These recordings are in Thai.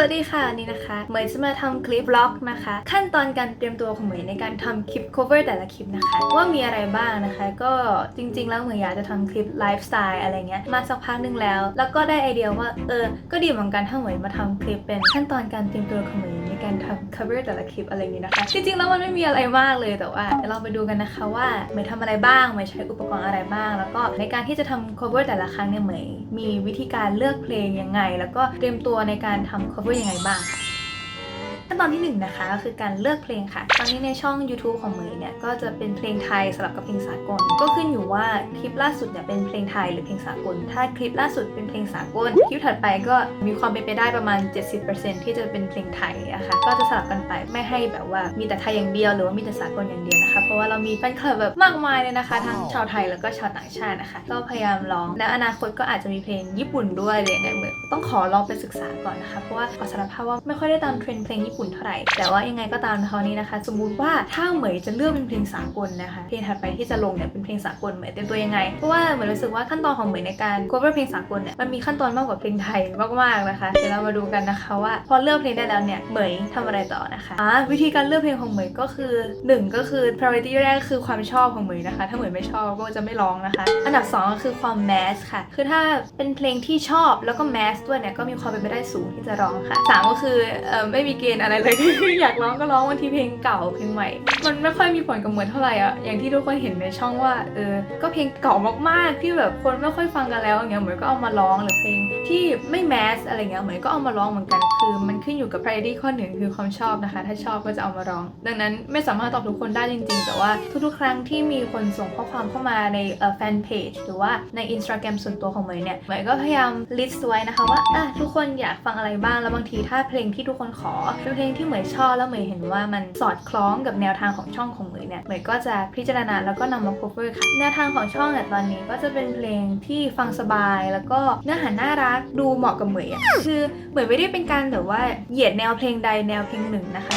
วัสดีค่ะนี่นะคะเหมยจะมาทำคลิปบล็อกนะคะ ขั้นตอนการเตรียมตัวของเหมยในการทำคลิป cover แต่ละคลิปนะคะ ว่ามีอะไรบ้างนะคะ ก็จริง ๆ แล้วเหมยอยากจะทำคลิปไลฟ์สไตล์อะไรเงี้ยมาสักพักหนึ่งแล้ว แล้วก็ได้ไอเดียว่าเออก็ดีเหมือนกันถ้าเหมยมาทำคลิปเป็นขั้นตอนการเตรียมตัวของเหมย การทำ cover แต่ละคลิปอะไรอย่างนี้นะคะ จริงๆแล้วมันไม่มีอะไรมากเลยแต่ว่าเดี๋ยวเราไปดูกันนะคะว่าเหมยทำอะไรบ้างเหมยใช้อุปกรณ์อะไรบ้าง แล้วก็ในการที่จะทำ cover แต่ละครั้งเนี่ยเหมยมีวิธีการเลือกเพลงยังไง แล้วก็เตรียมตัวในการทำ cover ยังไงบ้างค่ะ ขั้นตอนที่หนึ่งนะคะก็คือการเลือกเพลงค่ะ ตอนนี้ในช่อง YouTube ของเหมยเนี่ยก็จะเป็นเพลงไทยสลับกับเพลงสากล ก็ขึ้นอยู่ว่าคลิปล่าสุดเนี่ยเป็นเพลงไทยหรือเพลงสากล ถ้าคลิปล่าสุดเป็นเพลงสากล คลิปถัดไปก็มีความเป็นไปได้ประมาณ 70%ที่จะเป็นเพลงไทยนะคะก็จะสลับกันไปไม่ให้แบบว่ามีแต่ไทยอย่างเดียวหรือว่ามีแต่สากลอย่างเดียวนะคะเพราะว่าเรามีแฟนคลับแบบมากมายเลยนะคะทั้งชาวไทยแล้วก็ชาวต่างชาตินะคะ ก็พยายามร้องแล้วอนาคตก็อาจจะมีเพลงญี่ปุ่นด้วยอะไรอย่างเงี้ยเหมือนต้องขอลองไปศึกษาก่อนนะคะเพราะว่าขอสารภาพว่าไม่ค่อยได้ตามเทรนด์เพลงญี่ปุ่นเท่าไหร่ แต่ว่ายังไงก็ตามนะคะวันนี้นะคะ สมมุติว่าถ้าเหมยจะเลือกเป็นเพลงสากลนะคะ เพลงถัดไปที่จะลงเนี่ยเป็นเพลงสากลเหมยเตรียมตัวยังไง เพราะว่าเหมยรู้สึกว่าขั้นตอนของเหมยในการ cover เพลงสากลเนี่ยมันมีขั้นตอนมากกว่าเพลงไทยมากๆนะคะ เดี๋ยวเรามาดูกันนะคะว่าพอเลือกเพลงได้แล้วเนี่ยเหมยทำอะไรต่อนะคะอ่าวิธีการเลือกเพลงของเหมยก็คือหนึ่งก็คือ priority แรกคือความชอบของเหมยนะคะ ถ้าเหมยไม่ชอบก็จะไม่ร้องนะคะ อันดับสองก็คือความแมสค่ะ คือถ้าเป็นเพลงที่ชอบแล้วก็แมสด้วยเนี่ยก็มีความเป็นไปได้สูงที่จะร้องค่ะสามก็คือเออไม่มีเกณฑ์อะไรเลย อยากร้องก็ร้องบางทีเพลงเก่าเพลงใหม่ มันไม่ค่อยมีผลกับเหมือนเท่าไหร่อะอย่างที่ทุกคนเห็นในช่องว่าเออก็เพลงเก่ามากๆที่แบบคนไม่ค่อยฟังกันแล้วอย่างเงี้ยเหมือนก็เอามาร้องหรือเพลงที่ไม่แมสอะไรเงี้ยเหมือนก็เอามาร้องเหมือนกันคือ มันขึ้นอยู่กับ priority ข้อหนึ่งคือความชอบนะคะ ถ้าชอบก็จะเอามาร้อง ดังนั้นไม่สามารถตอบทุกคนได้จริง ๆ แต่ว่าทุกๆ ครั้งที่มีคนส่งข้อความเข้ามาในแฟนเพจหรือว่าใน Instagram ส่วนตัวของเหมยเนี่ยเหมยก็พยายาม list ไว้นะคะว่าอะทุกคนอยากฟังอะไรบ้างแล้วบางทีถ้าเพลงที่ทุกคนขอเพลงที่เหมยชอบแล้วเหมยเห็นว่ามันสอดคล้องกับแนวทางของช่องของเหมยเนี่ยเหมยก็จะพิจารณาแล้วก็นำมา cover ค่ะแนวทางของช่องเนี่ยตอนนี้ก็จะเป็นเพลงที่ฟังสบายแล้วก็เนื้อหาน่ารักดูเหมาะกับเหมยอะคือเหมยไม่ได้เป็นการแบบว่าเหยียดแนวเพลงใดแนวเพลงหนึ่งนะคะ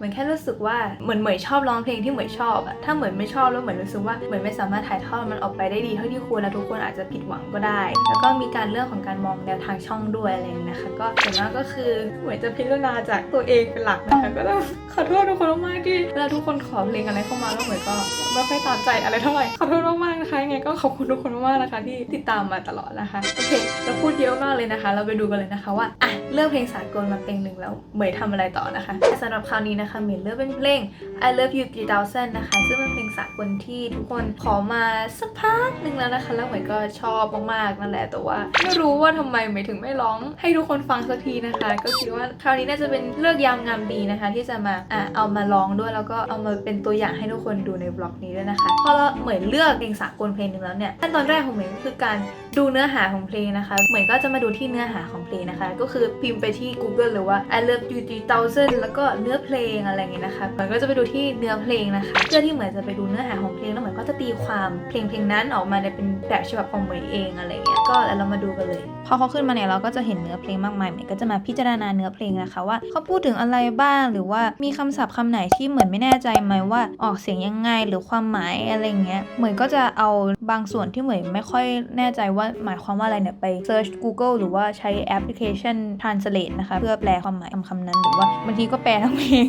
เหมือนแค่รู้สึกว่าเหมือนเหมยชอบร้องเพลงที่เหมยชอบอะถ้าเหมยไม่ชอบแล้วเหมยรู้สึกว่าเหมยไม่สามารถถ่ายทอดมันออกไปได้ดีเท่าที่ควรแล้วทุกคนอาจจะผิดหวังก็ได้ แล้วก็มีการเรื่องของการมองแนวทางช่องด้วยอะไรองนะคะ ก็ส่วนมากก็คือเหมยจะพิจารณาจากตัวเองเป็นหลักนะคะก็ต้องขอโทษทุกคนมากๆที่เวลาทุกคนขอเพลงอะไรเข้ามาแล้วเหมยก็ไม่ค่อยตามใจอะไรเท่าไหร่ขอโทษมากๆนะคะยังไงก็ขอบคุณทุกคนมากๆนะคะ ที่ติดตามมาตลอดนะคะโอเคเราพูดเยอะมากเลยนะคะ เราไปดูกันเลยนะคะว่าอะเลือกเพลงสากลมาเพลงหนึ่งแล้วเหมยทำอะไรต่อนะคะสำหรับคราวนี้นะคะเหมยเลือกเป็นเพลง I Love You 3000 นะคะ ซึ่งเป็นเพลงสากลที่ทุกคนขอมาสักพักหนึ่งแล้วนะคะ แล้วเหมยก็ชอบมากๆนั่นแหละ แต่ว่าไม่รู้ว่าทำไมเหมยถึงไม่ร้องให้ทุกคนฟังสักทีนะคะ ก็คิดว่าคราวนี้น่าจะเป็นเลือกยามงามดีนะคะ ที่จะมาอะเอามาร้องด้วยแล้วก็เอามาเป็นตัวอย่างให้ทุกคนดูในบล็อกนี้ด้วยนะคะพอเราเหมยเลือกเพลงสากลเพลงหนึ่งแล้วเนี่ยขั้นตอนแรกของเหมยก็คือการดูเนื้อหาของเพลงนะคะ เหมยก็จะมาดูที่เนื้อหาของเพลงนะคะ ก็คือพิมพ์ไปที่ Google หรือว่า I Love You 3000แล้วก็เนื้อเพลงอะไรเงี้ยนะคะเหมยก็จะไปดูที่เนื้อเพลงนะคะ เพื่อที่เหมยจะไปดูเนื้อหาของเพลงแล้วเหมยก็จะตีความเพลงเพลงนั้นออกมาในเป็นแบบฉบับของเหมยเองอะไรเงี้ย ก็เดี๋ยวเรามาดูกันเลย พอเขาขึ้นมาเนี่ยเราก็จะเห็นเนื้อเพลงมากมายเหมยก็จะมาพิจารณาเนื้อเพลงนะคะว่าเขาพูดถึงอะไรบ้างหรือว่ามีคำศัพท์คำไหนที่เหมือนไม่แน่ใจไหมว่าออกเสียงยังไงหรือความหมายอะไรเงี้ยเหมยก็จะเอา บางส่วนที่เหมยไม่ค่อยแน่ใจว่าหมายความว่าอะไรเนี่ยไป search Google หรือว่าใช้แอปพลิเคชัน translate นะคะ เพื่อแปลความหมายคำคำนั้นหรือว่าบางทีก็แปลทั้งเพลง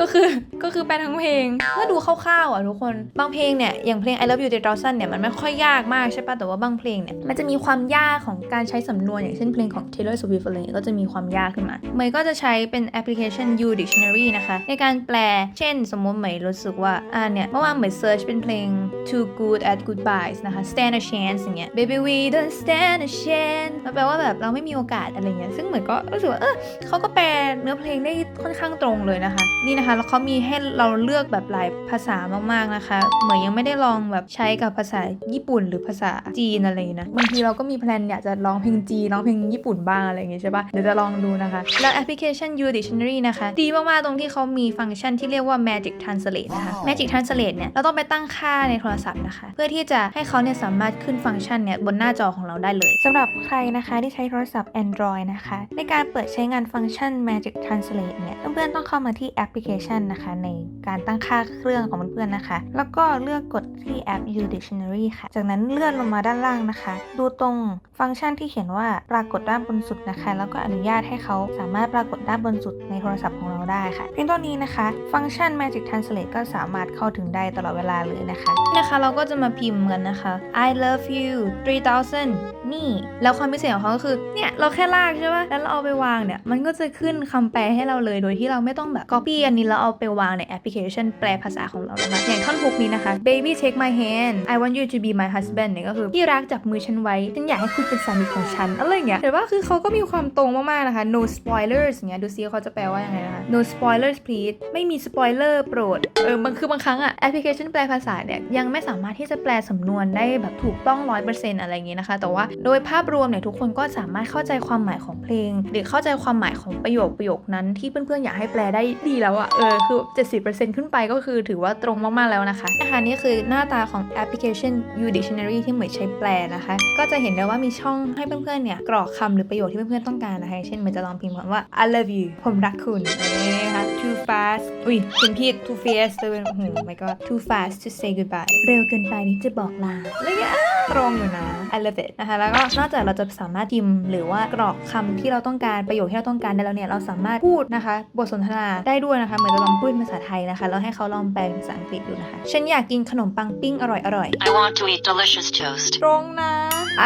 ก็คือก็คือแปลทั้งเพลงถ้าดูคร่าวๆอะทุกคนบางเพลงเนี่ยอย่างเพลง I Love You 3000เนี่ยมันไม่ค่อยยากมากใช่ปะแต่ว่าบางเพลงเนี่ยมันจะมีความยากของการใช้สำนวนอย่างเช่นเพลงของ Taylor Swift อะไรเงี้ยก็จะมีความยากขึ้นมาเหมยก็จะใช้เป็นแอปพลิเคชัน You Dictionary นะคะ ในการแปลเช่น สมมติเหมยรู้สึกว่าอ่าเนี่ยเมื่อวานเหมย search เป็นเพลง Too Good at Good Goodbyes นะคะ Stand a Chance อย่างเงี้ย Baby we don't stand a chance มันแปลว่าแบบเราไม่มีโอกาสอะไรเงี้ย ซึ่งเหมือนก็รู้สึกว่า เออเขาก็แปลเนื้อเพลงได้ค่อนข้างตรงเลยนะคะ นี่นะคะ แล้วเขามีให้เราเลือกแบบหลายภาษามากๆนะคะ เหมยยังไม่ได้ลองแบบใช้กับภาษาญี่ปุ่นหรือภาษาจีนอะไรนะ บางทีเราก็มีแพลนอยากจะร้องเพลงจีนร้องเพลงญี่ปุ่นบ้างอะไรอย่างเงี้ยใช่ปะเดี๋ยวจะลองดูนะคะ แล้วแอปพลิเคชัน You Dictionary นะคะ ดีมากๆตรงที่เขามีฟังก์ชันที่เรียกว่า Magic Translate นะคะ Magic Translate เนี่ย เราต้องไปตั้งค่าในโทรศัพท์นะคะ เพื่อที่จะให้เขาเนี่ยสามารถขึ้นฟังก์ชันเนี่ยบนหน้าจอของเราได้เลยสำหรับใครนะคะที่ใช้โทรศัพท์ Android นะคะ ในการเปิดใช้งานฟังก์ชัน Magic Translate เนี่ยเพื่อนๆต้องเข้ามาที่แอปพลิเคชันนะคะในการตั้งค่าเครื่องของเพื่อนๆนะคะ แล้วก็เลือกกดที่แอป U Dictionary ค่ะ จากนั้นเลื่อนลงมาด้านล่างนะคะ ดูตรงฟังก์ชันที่เขียนว่าปรากฏด้านบนสุดนะคะ แล้วก็อนุญาตให้เขาสามารถปรากฏด้านบนสุดในโทรศัพท์ของเรา ได้ค่ะ เพียงเท่านี้นะคะ ฟังก์ชัน Magic Translate ก็สามารถเข้าถึงได้ตลอดเวลาเลยนะคะนะคะเราก็จะมาพิมพ์กันนะคะ I love you 3000 นี่ แล้วความพิเศษของเขาก็คือ เนี่ยเราแค่ลากใช่ปะแล้วเราเอาไปวางเนี่ย มันก็จะขึ้นคำแปลให้เราเลย โดยที่เราไม่ต้องแบบ copy อันนี้แล้วเอาไปวางในแอปพลิเคชันแปลภาษาของเรานะคะ อย่างท่อนฮุกนี้นะคะ baby take my hand I want you to be my husband เนี่ยก็คือที่รักจับมือฉันไว้ ฉันอยากให้คุณเป็นสามีของฉัน อะไรเงี้ยแต่ว่าคือเขาก็มีความตรงมากๆนะคะ no spoilers เงี้ย ดูซิเขาจะแปลว่ายังไงนะคะ no spoilers please ไม่มี spoiler โปรด เออบางคือบางครั้งอะแอปพลิเคชันแปลภาษาเนี่ยยังไม่สามารถที่จะแปลสำนวนได้แบบถูกต้อง100%อะไรอย่างงี้นะคะ แต่ว่าโดยภาพรวมเนี่ยทุกคนก็สามารถเข้าใจความหมายของเพลง หรือเข้าใจความหมายของประโยคประโยคนั้นที่เพื่อนๆอยากให้แปลได้ดีแล้วอะเออคือ 70%ขึ้นไปก็คือถือว่าตรงมากๆแล้วนะคะนะคะนี่คือหน้าตาของแอปพลิเคชัน U Dictionary ที่เหมยใช้แปลนะคะ ก็จะเห็นได้ว่ามีช่องให้เพื่อนๆเนี่ยกรอกคำหรือประโยคที่เพื่อนๆต้องการนะคะ เช่นเหมยจะลองพิมพ์คำว่า I love you ผมรักคุณอะไรอย่นะคะ too fast อุ้ยพิมพ์ผิด too fast เลยเป็นโอ้โห my god too fast to say goodbye เร็วเกินไปที่จะบอกลาเงี้ยอะ ตรงอยู่นะ I love it นะคะ แล้วก็นอกจากเราจะสามารถพิมพ์ หรือว่ากรอกคำที่เราต้องการประโยคที่เราต้องการได้แล้วเนี่ย เราสามารถพูดนะคะ บทสนทนาได้ด้วยนะคะ เหมือนจะลองพูดเป็นภาษาไทยนะคะ แล้วให้เขาลองแปลเป็นภาษาอังกฤษดูนะคะ ฉันอยากกินขนมปังปิ้งอร่อยอร่อย I want to eat delicious toast. ตรงนะ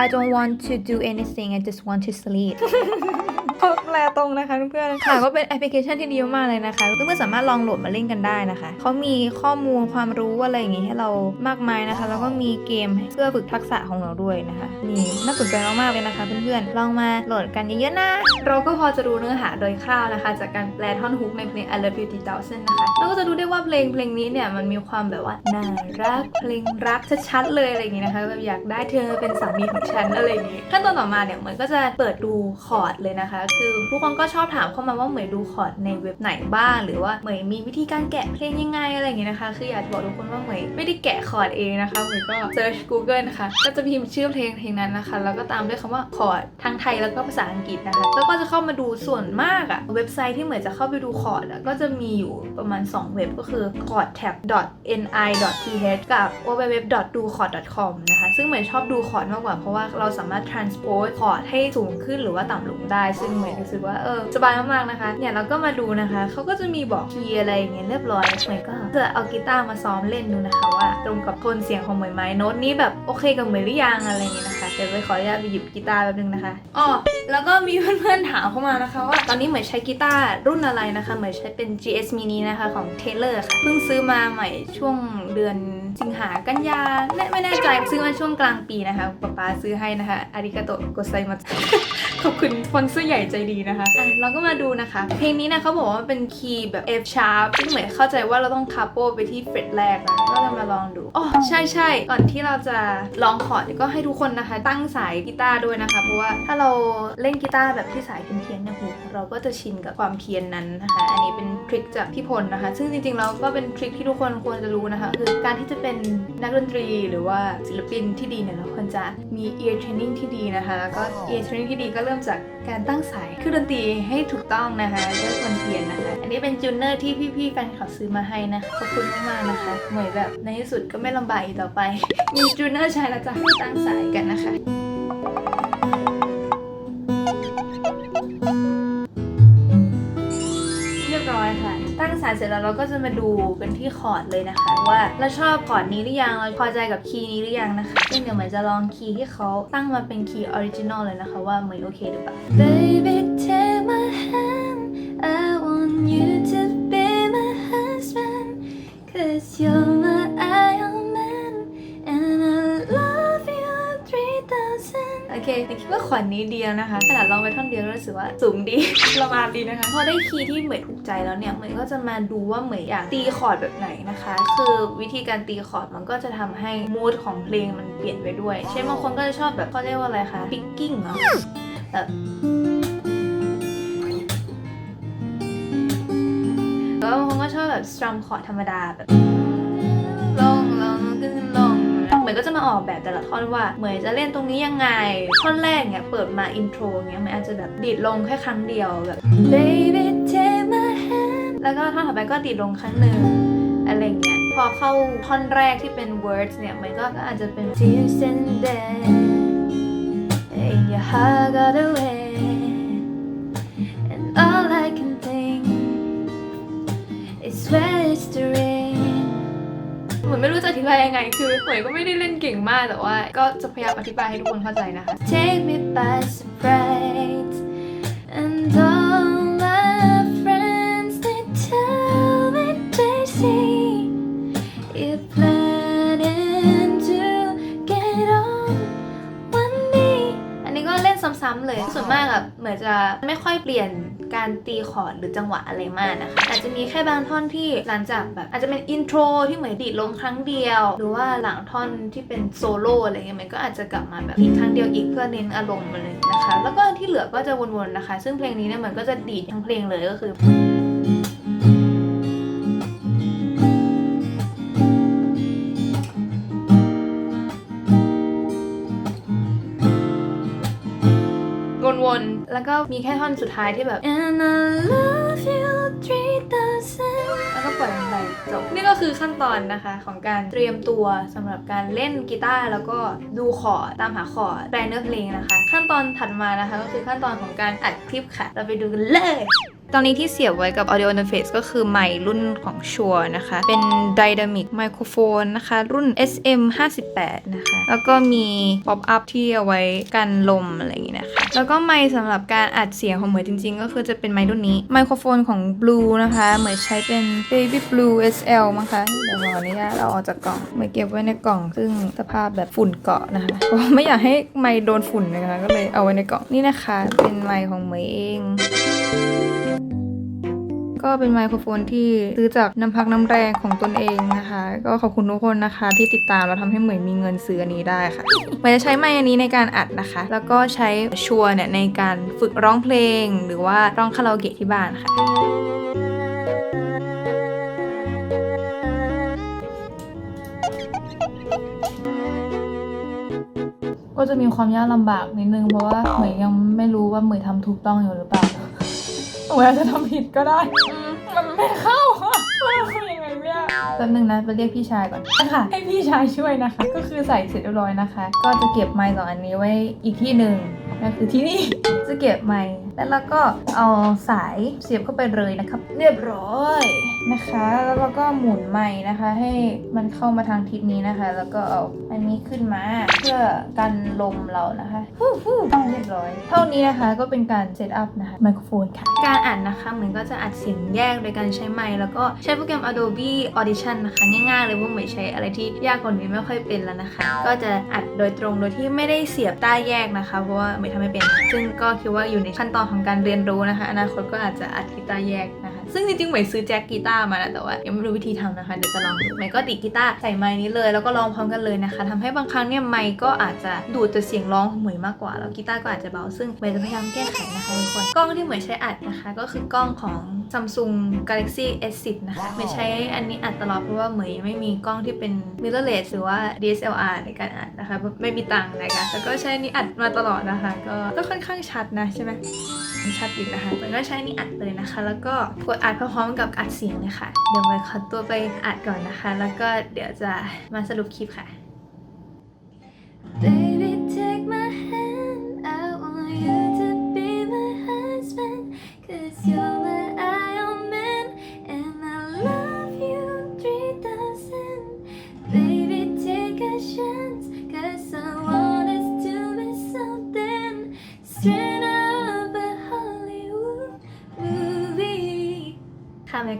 I don't want to do anything I just want to sleep เขาแปลตรงนะคะเพื่อนๆค่ะก็เป็นแอปพลิเคชันที่ดีมากๆเลยนะคะเพื่อนๆสามารถลองโหลดมาเล่นกันได้นะคะเขามีข้อมูลความรู้อะไรอย่างงี้ให้เรามากมายนะคะ แล้วก็มีเกมเพื่อฝึกทักษะของเราด้วยนะคะนี่น่าสนใจมากๆเลยนะคะ เพื่อนๆลองมาโหลดกันเยอะๆนะเราก็พอจะรู้เนื้อหาโดยคร่าวนะคะ จากการแปลท่อนฮุกในเพลง I Love You 3000นะคะเราก็จะรู้ได้ว่าเพลงเพลงนี้เนี่ยมันมีความแบบว่าน่ารักเพลงรักชัดๆเลยอะไรอย่างงี้นะคะแบบอยากได้เธอเป็นสามีของฉันอะไรอย่างงี้ขั้นตอนต่อมาเนี่ยมือนก็จะเปิดดูคอร์ดเลยนะคะคือทุกคนก็ชอบถามเข้ามาว่าเหมยดูคอร์ดในเว็บไหนบ้างหรือว่าเหมยมีวิธีการแกะเพลงยังไงอะไรอย่างงี้ยนะคะ คืออยากจะบอกทุกคนว่าเหมยไม่ได้แกะคอร์ดเองนะคะเหมยก็ search Google นะคะก็จะพิมพ์ชื่อเพลงเพลงนั้นนะคะ แล้วก็ตามด้วยคำว่าคอร์ดทั้งไทยแล้วก็ภาษาอังกฤษนะคะแล้วก็จะเข้ามาดูส่วนมากอะเว็บไซต์ที่เหมยจะเข้าไปดูคอร์ดอะก็จะมีอยู่ประมาณ 2 เว็บก็คือ chordtab.ni.th กับ w w w d u c o r d c o m นะคะ ซึ่งเหมยชอบดูคอร์ดมากกว่าเพราะว่าเราสามารถ transpose คอร์ดให้สูงขึ้นหรือว่าต่ำลงได้ซึ่งหมยรู้สึกว่าเออสบายมากๆนะคะ เนี่ยเราก็มาดูนะคะ เขาก็จะมีบอกคีย์อะไรอย่างเงี้ยเรียบร้อยเหมยก็จะเอากีตาร์มาซ้อมเล่นดูนะคะว่า ตรงกับโทนเสียงของเหมยไหมโน้ตนี้แบบโอเคกับเหมยหรือยังอะไรอย่างเงี้ยนะคะเดี๋ยวไปขออนุญาตไปหยิบกีตาร์แป๊บนึงนะคะอ๋อแล้วก็มีเพื่อนๆถามเข้ามานะคะว่าตอนนี้เหมยใช้กีตาร์รุ่นอะไรนะคะเหมยใช้เป็น GS Mini นะคะของ Taylor ค่ะเพิ่งซื้อมาใหม่ช่วงเดือน สิงหากันยาไม่ไม่แน่ใจซื้อมาช่วงกลางปีนะคะป๊าป๊าซื้อให้นะคะอาริกาโตโกไซมาขอบคุณสปอนเซอร์ใหญ่ใจดีนะคะอะเราก็มาดูนะคะ เพลงนี้นะเขาบอกว่ามันเป็นคีย์แบบ F sharp ซึ่งเหมือนเข้าใจว่าเราต้องคาโปไปที่เฟรตแรกนะก็จะมาลองดูอ๋อใช่ใช่ก่อนที่เราจะลองคอร์ดก็ให้ทุกคนนะคะ ตั้งสายกีตาร์ด้วยนะคะ เพราะว่าถ้าเราเล่นกีตาร์แบบที่สายเพี้ยนๆเนี่ยหูเราก็จะชินกับความเพี้ยนนั้นนะคะ อันนี้เป็นทริคจากพี่พลนะคะ ซึ่งจริงๆแล้วก็เป็นทริคที่ทุกคนควรจะรู้นะคะ คือการที่จะเป็นนักดนตรีหรือว่าศิลปินที่ดีเนี่ยเราควรจะมี ear training ที่ดีนะคะ แล้วก็ ear training ที่ดีก็เริ่มจากการตั้งสายเครื่องดนตรีให้ถูกต้องนะคะด้วยคนเทียนนะคะ อันนี้เป็นจูเนอร์ที่พี่ๆแฟนคลับซื้อมาให้นะขอบคุณมากๆนะคะเหมือนแบบในที่สุดก็ไม่ลำบากอีกต่อไป มีจูเนอร์ใช้แล้วจะตั้งสายกันนะคะานเสร็จแล้วเราก็จะมาดูกันที่คอร์ดเลยนะคะ ว่าเราชอบคอร์ดนี้หรือยังเราพอใจกับคีย์นี้หรือยังนะคะซึ่งเดี๋ยวเหมยจะลองคีย์ที่เขาตั้งมาเป็นคีย์ออริจินอลเลยนะคะ ว่าเหมยโอเคหรือเปล่า Baby take my hand I want you to be my husband Cause you're my เคคิดว่าขอนนี้ดีแล้วนะคะขนาดลองไปท่อนเดียวก็รู้สึกว่าสูงดี ประมาณดีนะคะ พอได้คีย์ที่เหมยถูกใจแล้วเนี่ยเหมยก็จะมาดูว่าเหมยอยากตีคอร์ดแบบไหนนะคะ คือวิธีการตีคอร์ดมันก็จะทำให้มูดของเพลงมันเปลี่ยนไปด้วย เช่นบางคนก็จะชอบแบบเขาเรียกว่าอะไรคะ picking เนาะแบบแล้วบางคนก็ชอบแบบ strum คอร์ดธรรมดาแบบลงลงขึ้นลงเหมือน ยก็จะมาออกแบบแต่ละท่อนว่าเหมยจะเล่นตรงนี้ยังไง ท่อนแรกเนี่ยเปิดมาอินโทรเงี้ยเหมยอาจจะแบบดีดลงแค่ครั้งเดียวแบบ baby take my hand แล้วก็ท่อนต่อไปก็ดีดลงครั้งหนึ่งอะไรเงี้ยพอเข้าท่อนแรกที่เป็น words เนี่ยเหมยก็อาจจะเป็น tears and dead and your heart got away and all I can think is where ไม่รู้จะอธิบายยังไง คือเหวยก็ไม่ได้เล่นเก่งมากแต่ว่า ก็จะพยายามอธิบายให้ทุกคนเข้าใจนะคะ Take me by surprise and all my friends they tell me they see you play เลย ส่วนมากอะเหมือนจะไม่ค่อยเปลี่ยนการตีคอร์ดหรือจังหวะอะไรมากนะคะอาจจะมีแค่บางท่อนที่หลังจากแบบอาจจะเป็นอินโทรที่เหมือนดีดลงครั้งเดียว หรือว่าหลังท่อนที่เป็นโซโล่อะไรเงี้ยมันก็อาจจะกลับมาแบบอีกครั้งเดียวอีกเพื่อเน้นอารมณ์อะไรอย่างเงี้ยนะคะ แล้วก็ที่เหลือก็จะวนๆนะคะ ซึ่งเพลงนี้เนี่ยมันก็จะดีดทั้งเพลงเลยก็คือ แล้วก็มีแค่ท่อนสุดท้ายที่แบบ and I love you three thousand แล้วก็ปล่อยมันไปจบ นี่ก็คือขั้นตอนนะคะของการเตรียมตัวสำหรับการเล่นกีตาร์แล้วก็ดูคอร์ดตามหาคอร์ดแปลเนื้อเพลงนะคะ ขั้นตอนถัดมานะคะ ก็คือขั้นตอนของการอัดคลิปค่ะ เราไปดูกันเลย ตอนนี้ที่เสียบไว้กับ Audio Interface ก็คือไมค์รุ่นของชัวนะคะ เป็น Dynamic Microphone นะคะ รุ่น SM 58นะคะ แล้วก็มี Pop Up ที่เอาไว้กันลมอะไรอย่างงี้นะคะ แล้วก็ไมค์สำหรับการอัดเสียงของเหมยจริง ๆ ก็คือจะเป็นไมค์รุ่นนี้ ไมโครโฟนของ Blue นะคะ เหมยใช้เป็น Baby Blue SL มั้งคะ เดี๋ยวขออนุญาตเราออกจากกล่อง เหมยเก็บไว้ในกล่อง ซึ่งสภาพแบบฝุ่นเกาะนะคะเพราะไม่อยากให้ไมค์โดนฝุ่นนะคะ ก็เลยเอาไว้ในกล่อง นี่นะคะ เป็นไมค์ของเหมยเอง ก็เป็นไมโครโฟนที่ซื้อจากน้ำพักน้ำแรงของตนเองนะคะ ก็ขอบคุณทุกคนนะคะ ที่ติดตามแล้วทำให้เหมยมีเงินซื้ออันนี้ได้ค่ะเหมยจะใช้ไมค์อันนี้ในการอัดนะคะ แล้วก็ใช้ชัวร์เนี่ยในการฝึกร้องเพลง หรือว่าร้องคาราโอเกะที่บ้านค่ะก็จะมีความยากลำบากนิดนึงเพราะว่าเหมยยังไม่รู้ว่าเหมยทำถูกต้องอยู่หรือเปล่า หมยอาจจะทำผิดก็ได้ มันไม่เข้าอะว่าทำยังไงเนี่ยแป๊บนึงนะไปเรียกพี่ชายก่อนค่ะ ให้พี่ชายช่วยนะคะ ก็คือใส่เสร็จเรียบร้อยนะคะ ก็จะเก็บไมค์สองอันนี้ไว้อีกที่หนึ่งนั่นคือที่นี่จะเก็บไมค์ แล้วเราก็เอาสายเสียบเข้าไปเลยนะครับ เรียบร้อยนะคะ แล้วเราก็หมุนไมค์นะคะ ให้มันเข้ามาทางทิศนี้นะคะ แล้วก็เอาอันนี้ขึ้นมาเพื่อกันลมเรานะคะฟู่ฟู่เรียบร้อย เท่านี้นะคะก็เป็นการเซตอัพนะคะไมโครโฟนค่ะ การอัดนะคะเหมือนก็จะอัดเสียงแยกโดยการใช้ไมค์แล้วก็ใช้โปรแกรม Adobe Audition นะคะง่ายๆเลยว่าไม่ใช้อะไรที่ยากกว่านี้ไม่ค่อยเป็นแล้วนะคะ ก็จะอัดโดยตรงโดยที่ไม่ได้เสียบใต้แยกนะคะ เพราะว่าไม่ทำไม่เป็น ซึ่งก็คิดว่าอยู่ในขั้นตอนของการเรียนรู้นะคะ อนาคตก็อาจจะอัดกีตาร์แยก ซึ่งจริงๆเหมยซื้อแจ็คกีตาร์มาแล้วแต่ว่ายังไม่รู้วิธีทำนะคะเดี๋ยวจะลองดูเหมยก็ติดกีตาร์ใส่ไมค์นี้เลยแล้วก็ร้องพร้อมกันเลยนะคะทำให้บางครั้งเนี่ยไมค์ก็อาจจะดูดแต่เสียงร้องของเหมยมากกว่าแล้วกีตาร์ก็อาจจะเบาซึ่งเหมยจะพยายามแก้ไขนะคะทุกคนกล้องที่เหมยใช้อัดนะคะ ก็คือกล้องของ Samsung Galaxy S10 นะคะเหมยใช้อันนี้อัดตลอดเพราะว่าเหมยยังไม่มีกล้องที่เป็น mirrorless หรือว่า DSLR ในการอัดนะคะไม่มีตังค์นะคะแต่ก็ใช้อันนี้อัดมาตลอดนะคะ ก็ก็ค่อนข้างชัดนะใช่ไหม ชัดอยู่นะคะเหมือนก็ใช้นี่อัดเลยนะคะ แล้วก็กดอัดพร้อมๆกับอัดเสียงเลยค่ะ เดี๋ยวไว้ขอตัวไปอัดก่อนนะคะ แล้วก็เดี๋ยวจะมาสรุปคลิปค่ะ Baby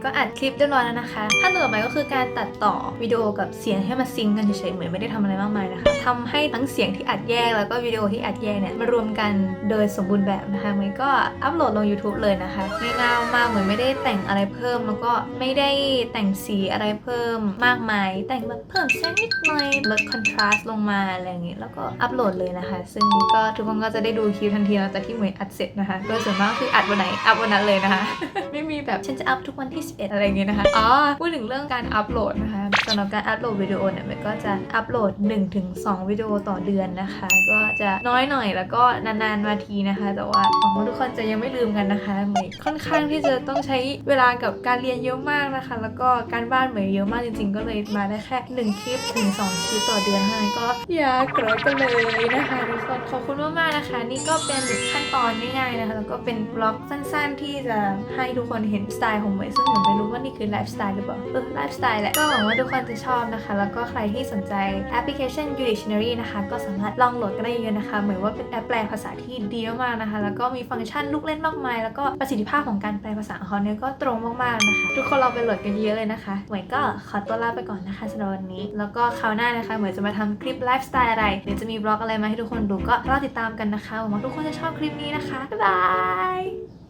ก็อัดคลิปเรียบร้อยแล้วนะคะขั้นตอนต่อไปก็คือการตัดต่อวิดีโอกับเสียงให้มันซิงกันเฉยๆเหมือนไม่ได้ทำอะไรมากมายนะคะทำให้ทั้งเสียงที่อัดแยกแล้วก็วิดีโอที่อัดแยกเนี่ยมารวมกันโดยสมบูรณ์แบบนะคะเมย์ก็อัพโหลดลง YouTube เลยนะคะง่ายมากเหมือนไม่ได้แต่งอะไรเพิ่ม แล้วก็ไม่ได้แต่งสีอะไรเพิ่มมากมาย แต่งแบบเพิ่มแสงนิดหน่อยลดคอนทราสต์ลงมาอะไรอย่างเงี้ยแล้วก็อัพโหลดเลยนะคะ ซึ่งก็ทุกคนก็จะได้ดูคลิปทันทีหลังจากที่เหมยอัดเสร็จนะคะโดยส่วนมากคืออัดวันไหนอัพวันนั้นเลยนะคะ ไม่มีแบบฉันจะอัพทุกวันวันที่11 อะไรอย่างเงี้ยนะคะ อ๋อ พูดถึงเรื่องการอัปโหลดนะคะสำหรับการอัปโหลดวิดีโอเนี่ยมันก็จะอัปโหลด 1-2 วิดีโอต่อเดือนนะคะ ก็จะน้อยหน่อยแล้วก็นานๆมาทีนะคะ แต่ว่าหวังว่าทุกคนจะยังไม่ลืมกันนะคะเหมยค่อนข้างที่จะต้องใช้เวลากับการเรียนเยอะมากนะคะ แล้วก็การบ้านเหมยเยอะมากจริง ๆ ก็เลยมาได้แค่หนึ่งคลิปถึงสองคลิปต่อเดือนเท่านั้นก็อย่ากรอกันเลยนะคะทุกคนขอบคุณมากๆนะคะ นี่ก็เป็นขั้นตอนง่ายๆนะคะแล้วก็เป็นบล็อกสั้น ๆ ที่จะให้ทุกคนเห็นสไตล์ของเหมยซึ่งเหมยไม่รู้ว่านี่คือไลฟ์สไตล์หรือเปล่าเออไลฟ์สไตล์แหละ ก็หวังว่าทุกคนจะชอบนะคะ แล้วก็ใครที่สนใจแอปพลิเคชัน u Dictionary นะคะ ก็สามารถลองโหลดกันได้เยอะนะคะ เหมือนว่าเป็นแอปแปลภาษาที่ดีมากนะคะ แล้วก็มีฟังก์ชันลูกเล่นมากมาย แล้วก็ประสิทธิภาพของการแปลภาษาของเขาเนี่ยก็ตรงมากๆนะคะ ทุกคนลองไปโหลดกันเยอะเลยนะคะเหมยก็ขอตัวลาไปก่อนนะคะสำหรับวันนี้ แล้วก็คราวหน้านะคะเหมยจะมาทำคลิปไลฟ์สไตล์อะไรหรือจะมีบล็อกอะไรมาให้ทุกคนดูก็รอติดตามกันนะคะหวังว่าทุกคนจะชอบคลิปนี้นะคะบ๊ายบาย